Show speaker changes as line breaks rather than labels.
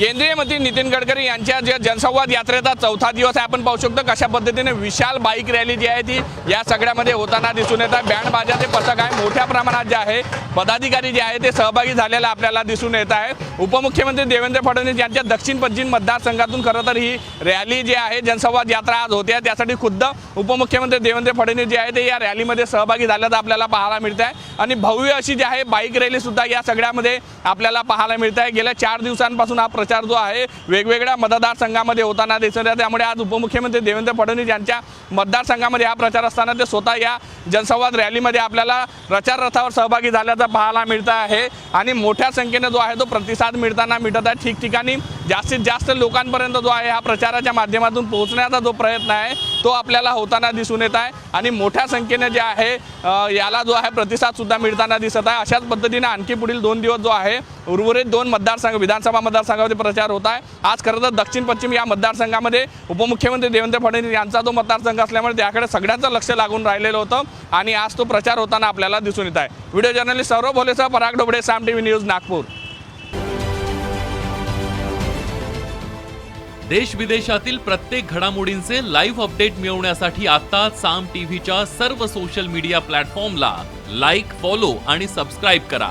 केंद्रीय मंत्री नितीन गडकरी यांच्या ज्या जनसंवाद यात्रेचा चौथा दिवस आहे. आपण पाहू शकतो कशा पद्धतीने विशाल बाईक रॅली जी आहे ती या सगळ्यामध्ये होताना दिसून येत आहे. बँड बाजाचे पथक आहे. मोठ्या प्रमाणात जे आहे पदाधिकारी जे आहे ते सहभागी झालेला आपल्याला दिसून येत आहे. उपमुख्यमंत्री देवेंद्र फडणवीस यांच्या दक्षिण पश्चिम मतदारसंघातून खरं तर ही रॅली जी आहे जनसंवाद यात्रा आज होते. आहे त्यासाठी खुद्द उपमुख्यमंत्री देवेंद्र फडणवीस जे आहे ते या रॅलीमध्ये सहभागी झाल्याचं आपल्याला पाहायला मिळत आहे आणि भव्य अशी जी आहे बाईक रॅली सुद्धा या सगळ्यामध्ये आपल्याला पाहायला मिळत आहे गेल्या चार दिवसांपासून हा प्रचार जो आहे वेगवेगळ्या मतदारसंघामध्ये होताना दिसत आहे त्यामुळे आज उपमुख्यमंत्री देवेंद्र फडणवीस यांच्या मतदारसंघामध्ये हा प्रचार असताना ते स्वतः या जनसंवाद रॅलीमध्ये आपल्याला प्रचार रथावर सहभागी झाल्याचं पाहायला मिळतं आहे. आणि मोठ्या संख्येने जो आहे तो प्रतिसाद मिळताना मिळत आहे. ठिकठिकाणी जास्तीत जास्त लोकांपर्यंत जो आहे हा प्रचाराच्या माध्यमातून पोहोचण्याचा जो प्रयत्न आहे तो आपल्याला होताना दिसून येत आहे. आणि मोठ्या संख्येने जे आहे याला जो आहे प्रतिसादसुद्धा मिळताना दिसत आहे. अशाच पद्धतीने आणखी पुढील दोन दिवस जो आहे उर्वरित दोन मतदारसंघ विधानसभा मतदारसंघामध्ये प्रचार होत आहे. आज खरं तर दक्षिण पश्चिम या मतदारसंघामध्ये उपमुख्यमंत्री देवेंद्र फडणवीस यांचा जो मतदारसंघ असल्यामुळे त्याकडे सगळ्यांचं लक्ष लागून राहिलेलं होतं आणि आज तो प्रचार होताना आपल्याला दिसून येत आहे. Video journalist Saurabh भोलेसह Parag Dobde Saam T V news Nagpur.
देश विदेशातील प्रत्येक घडामोडींचे लाईव्ह अपडेट मिळवण्यासाठी आता साम टीव्हीच्या सर्व सोशल मीडिया प्लॅटफॉर्मला लाईक फॉलो आणि सबस्क्राईब करा.